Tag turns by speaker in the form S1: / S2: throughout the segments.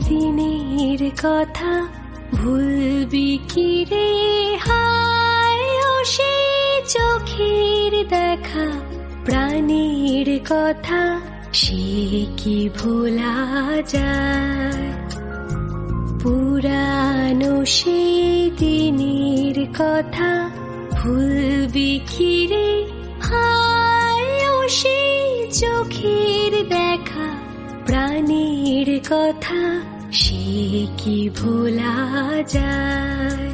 S1: দিনের কথা ভুলবি কি হায় সে চোখের দেখা, প্রাণীর কথা সে কি ভোলা যায়? পুরানো সেই দিনের কথা ভুলবি কি প্রাণীর কথা সে কি ভোলা যায়?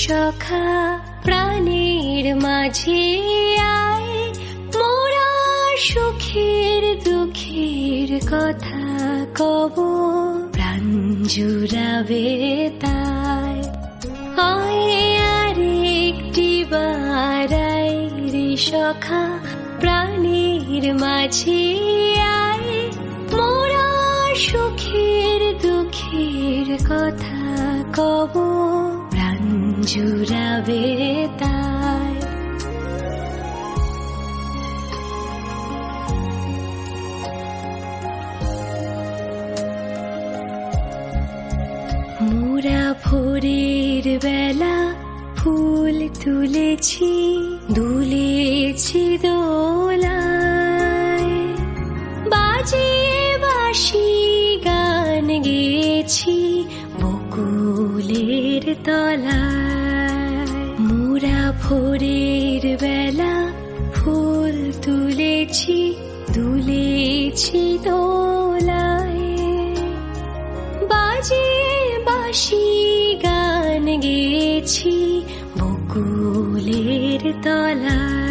S1: সখা, প্রাণের মাঝে আয়। মোরা সুখের দুঃখের কথা কব। জুড়াবে তাই। আয় আর একটি বারাই সখা, প্রাণীর মাঝে আয় মোরা সুখের দুঃখের কথা কব, প্রাণ জুড়াবে তাই। ভোরের বেলা ফুল তুলেছি, দুলেছি দোলায়। বাজিয়ে বাসি গান গেছি বকুলের তলায়। মোরা ভোরের বেলা ফুল তুলেছি, দুলেছি দোলায়। বকুলের তলায়।